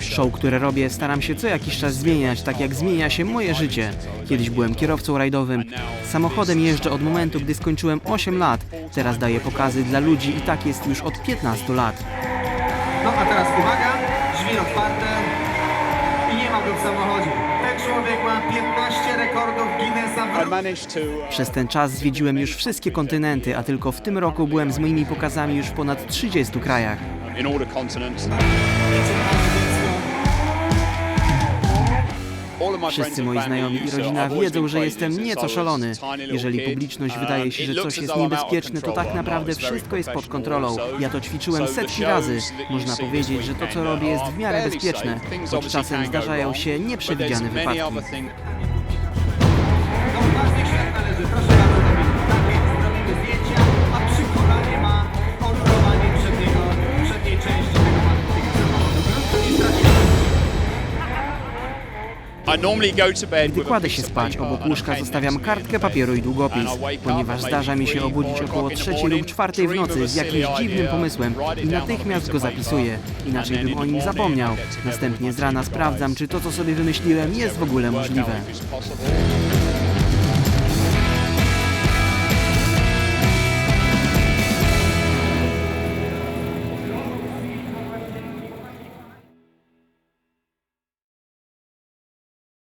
show. Które robię, staram się co jakiś czas zmieniać, tak jak zmienia się moje życie. Kiedyś byłem kierowcą rajdowym. Samochodem jeżdżę od momentu, gdy skończyłem 8 lat. Teraz daję pokazy dla ludzi i tak jest już od 15 lat. No a teraz uwaga, drzwi otwarte i nie ma go w samochodzie. Ten człowiek ma 15 rekordów Guinnessa w I managed to. Uh, Przez ten czas zwiedziłem już wszystkie kontynenty, a tylko w tym roku byłem z moimi pokazami już w ponad 30 krajach. In all the continents. Wszyscy moi znajomi i rodzina wiedzą, że jestem nieco szalony. Jeżeli publiczność wydaje się, że coś jest niebezpieczne, to tak naprawdę wszystko jest pod kontrolą. Ja to ćwiczyłem setki razy. Można powiedzieć, że to co robię jest w miarę bezpieczne, choć czasem zdarzają się nieprzewidziane wypadki. Gdy kładę się spać, obok łóżka zostawiam kartkę papieru i długopis, ponieważ zdarza mi się obudzić około trzeciej lub czwartej w nocy z jakimś dziwnym pomysłem i natychmiast go zapisuję. Inaczej bym o nim zapomniał. Następnie z rana sprawdzam, czy to, co sobie wymyśliłem, jest w ogóle możliwe.